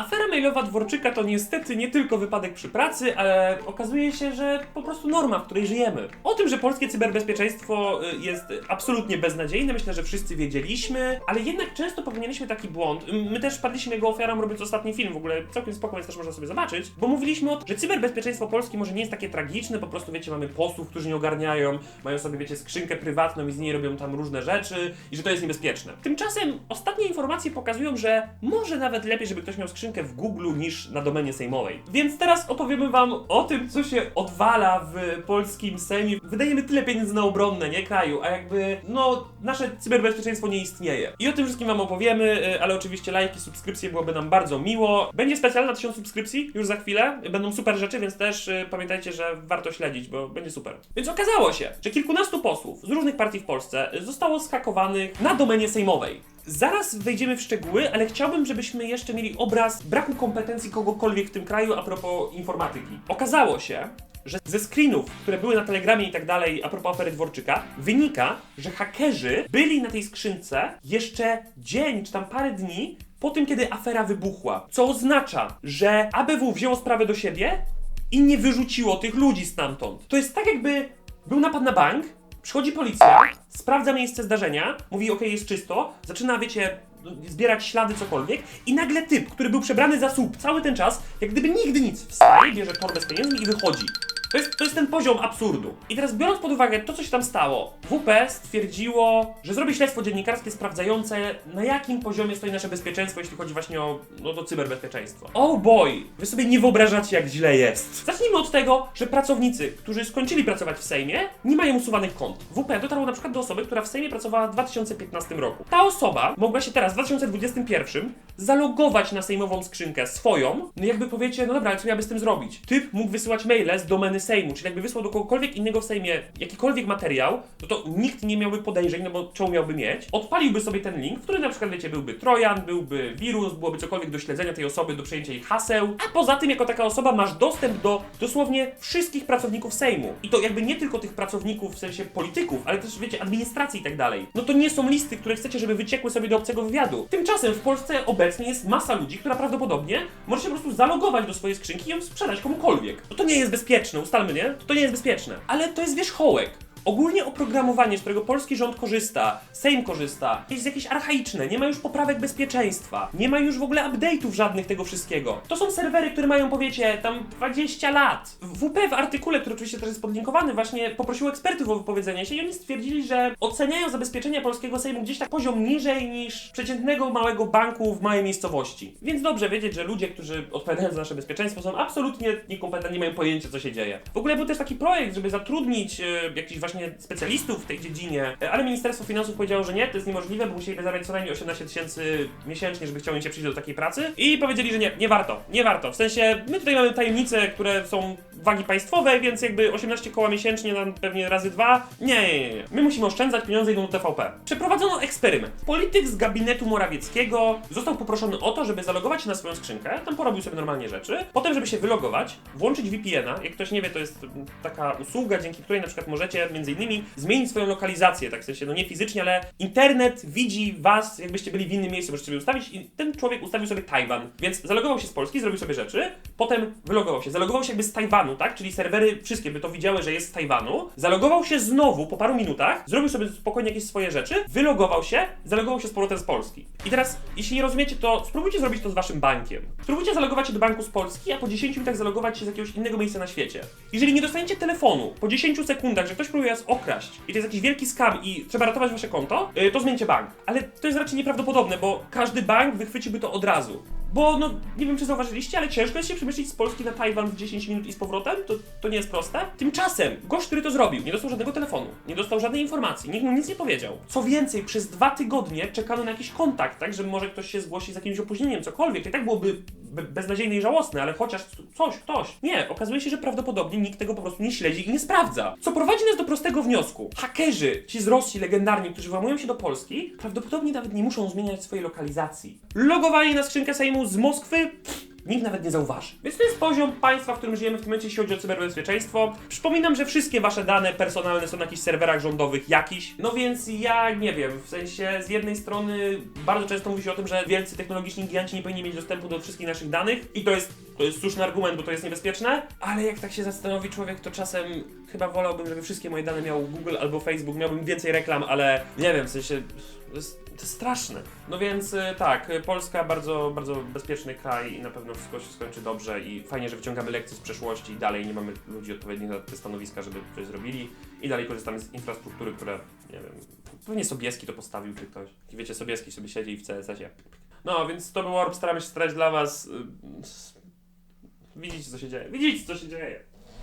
Afera mailowa Dworczyka to niestety nie tylko wypadek przy pracy, ale okazuje się, że po prostu norma, w której żyjemy. O tym, że polskie cyberbezpieczeństwo y, jest absolutnie beznadziejne, myślę, że wszyscy wiedzieliśmy, ale jednak często popełnialiśmy taki błąd. My też padliśmy jego ofiarą robiąc ostatni film, w ogóle całkiem spoko, więc też można sobie zobaczyć, bo mówiliśmy o tym, że cyberbezpieczeństwo Polski może nie jest takie tragiczne, po prostu wiecie, mamy posłów, którzy nie ogarniają, mają sobie, wiecie, skrzynkę prywatną i z niej robią tam różne rzeczy i że to jest niebezpieczne. Tymczasem ostatnie informacje pokazują, że może nawet lepiej, żeby ktoś miał skrzynkę w Google niż na domenie sejmowej. Więc teraz opowiemy wam o tym, co się odwala w polskim Sejmie. Wydajemy tyle pieniędzy na obronne, nie kraju, a jakby, no, nasze cyberbezpieczeństwo nie istnieje. I o tym wszystkim wam opowiemy, y, ale oczywiście lajki, subskrypcje byłoby nam bardzo miło. Będzie specjalna 1000 subskrypcji już za chwilę. Będą super rzeczy, więc też y, pamiętajcie, że warto śledzić, bo będzie super. Więc okazało się, że kilkunastu posłów z różnych partii w Polsce zostało skakowanych na domenie sejmowej. Zaraz wejdziemy w szczegóły, ale chciałbym, żebyśmy jeszcze mieli obraz braku kompetencji kogokolwiek w tym kraju a propos informatyki. Okazało się, że ze screenów, które były na telegramie i tak dalej, a propos afery Dworczyka, wynika, że hakerzy byli na tej skrzynce jeszcze dzień czy tam parę dni po tym, kiedy afera wybuchła. Co oznacza, że ABW wzięło sprawę do siebie i nie wyrzuciło tych ludzi stamtąd. To jest tak, jakby był napad na bank, przychodzi policja, sprawdza miejsce zdarzenia, mówi, okej, jest czysto, zaczyna, wiecie, zbierać ślady, cokolwiek i nagle typ, który był przebrany za słup cały ten czas, jak gdyby nigdy nic, wstaje, bierze torbę z pieniędzmi i wychodzi. To jest, to jest ten poziom absurdu. I teraz biorąc pod uwagę to, co się tam stało, WP stwierdziło, że zrobi śledztwo dziennikarskie sprawdzające, na jakim poziomie stoi nasze bezpieczeństwo, jeśli chodzi właśnie o no, to cyberbezpieczeństwo. Oh boy! Wy sobie nie wyobrażacie, jak źle jest. Zacznijmy od tego, że pracownicy, którzy skończyli pracować w Sejmie, nie mają usuwanych kont. WP dotarło na przykład do osoby, która w Sejmie pracowała w 2015 roku. Ta osoba mogła się teraz, w 2021, zalogować na sejmową skrzynkę swoją, no jakby powiecie, no dobra, ale co miałby z tym zrobić? Typ mógł wysyłać maile z domeny Sejmu, czyli jakby wysłał do kogokolwiek innego w Sejmie jakikolwiek materiał, no to nikt nie miałby podejrzeń, no bo czemu miałby mieć? Odpaliłby sobie ten link, w którym na przykład, wiecie, byłby trojan, byłby wirus, byłoby cokolwiek do śledzenia tej osoby, do przejęcia jej haseł, a poza tym, jako taka osoba masz dostęp do dosłownie wszystkich pracowników Sejmu. I to jakby nie tylko tych pracowników, w sensie polityków, ale też, wiecie, administracji i tak dalej. No to nie są listy, które chcecie, żeby wyciekły sobie do obcego wywiadu. Tymczasem w Polsce obecnie jest masa ludzi, która prawdopodobnie może się po prostu zalogować do swojej skrzynki i ją sprzedać komukolwiek. No to nie jest bezpieczne, ustalmy, nie? To nie jest bezpieczne. Ale to jest wierzchołek. Ogólnie oprogramowanie, z którego polski rząd korzysta, Sejm korzysta, jest jakieś archaiczne, nie ma już poprawek bezpieczeństwa, nie ma już w ogóle update'ów żadnych tego wszystkiego. To są serwery, które mają, powiecie, tam 20 lat. WP w artykule, który oczywiście też jest podlinkowany, właśnie poprosił ekspertów o wypowiedzenie się i oni stwierdzili, że oceniają zabezpieczenia polskiego Sejmu gdzieś tak poziom niżej niż przeciętnego małego banku w małej miejscowości. Więc dobrze wiedzieć, że ludzie, którzy odpowiadają za nasze bezpieczeństwo są absolutnie niekompetentni, nie mają pojęcia, co się dzieje. W ogóle był też taki projekt, żeby zatrudnić jakichś właśnie specjalistów w tej dziedzinie, ale Ministerstwo Finansów powiedziało, że nie, to jest niemożliwe, bo musieliby zarabiać co najmniej 18 tysięcy miesięcznie, żeby chciał im się przyjść do takiej pracy i powiedzieli, że nie, nie warto, nie warto. W sensie, my tutaj mamy tajemnice, które są wagi państwowej, więc jakby 18 koła miesięcznie nam pewnie razy dwa. Nie, nie, nie. My musimy oszczędzać, pieniądze idą do TVP. Przeprowadzono eksperyment. Polityk z gabinetu Morawieckiego został poproszony o to, żeby zalogować się na swoją skrzynkę, tam porobił sobie normalnie rzeczy, potem, żeby się wylogować, włączyć VPN-a, jak ktoś nie wie, to jest taka usługa, dzięki której na przykład możecie między innymi zmienić swoją lokalizację, tak w sensie, no nie fizycznie, ale internet widzi was, jakbyście byli w innym miejscu, możecie sobie ustawić i ten człowiek ustawił sobie Tajwan, więc zalogował się z Polski, zrobił sobie rzeczy, potem wylogował się, zalogował się jakby z Tajwanu, tak, czyli serwery wszystkie by to widziały, że jest z Tajwanu, zalogował się znowu po paru minutach, zrobił sobie spokojnie jakieś swoje rzeczy, wylogował się, zalogował się z powrotem z Polski. I teraz, jeśli nie rozumiecie, to spróbujcie zrobić to z waszym bankiem. Spróbujcie zalogować się do banku z Polski, a po 10 minutach zalogować się z jakiegoś innego miejsca na świecie. Jeżeli nie dostaniecie telefonu po 10 sekundach, że ktoś próbuje was okraść i to jest jakiś wielki skam i trzeba ratować wasze konto, yy, to zmieńcie bank. Ale to jest raczej nieprawdopodobne, bo każdy bank wychwyciłby to od razu. Bo, no, nie wiem czy zauważyliście, ale ciężko jest się przemyśleć z Polski na Tajwan w 10 minut i z powrotem, to, to nie jest proste. Tymczasem, gość, który to zrobił, nie dostał żadnego telefonu, nie dostał żadnej informacji, nikt mu nic nie powiedział. Co więcej, przez dwa tygodnie czekano na jakiś kontakt, tak, że może ktoś się zgłosi z jakimś opóźnieniem, cokolwiek, i tak byłoby be beznadziejne i żałosne, ale chociaż coś, ktoś. Nie, okazuje się, że prawdopodobnie nikt tego po prostu nie śledzi i nie sprawdza. Co prowadzi nas do prostego wniosku. Hakerzy, ci z Rosji legendarni, którzy włamują się do Polski, prawdopodobnie nawet nie muszą zmieniać swojej lokalizacji. Logowali na skrzynkę Sejmu z Moskwy, pff, nikt nawet nie zauważy. Więc to jest poziom państwa, w którym żyjemy w tym momencie, jeśli chodzi o cyberbezpieczeństwo. Przypominam, że wszystkie wasze dane personalne są na jakichś serwerach rządowych jakiś. No więc ja nie wiem, w sensie z jednej strony bardzo często mówi się o tym, że wielcy technologiczni giganci nie powinni mieć dostępu do wszystkich naszych danych i to jest, słuszny argument, bo to jest niebezpieczne, ale jak tak się zastanowi człowiek, to czasem chyba wolałbym, żeby wszystkie moje dane miał Google albo Facebook, miałbym więcej reklam, ale nie wiem, w sensie to jest, straszne. No więc y, tak, y, Polska bardzo, bardzo bezpieczny kraj i na pewno wszystko się skończy dobrze i fajnie, że wyciągamy lekcje z przeszłości i dalej nie mamy ludzi odpowiednich na te stanowiska, żeby coś zrobili i dalej korzystamy z infrastruktury, która, nie wiem, pewnie Sobieski to postawił czy ktoś. Wiecie, Sobieski sobie siedzi w CSS-ie. No, więc to był Orb, staramy się starać dla was. Widzicie, co się dzieje. Widzicie, co się dzieje.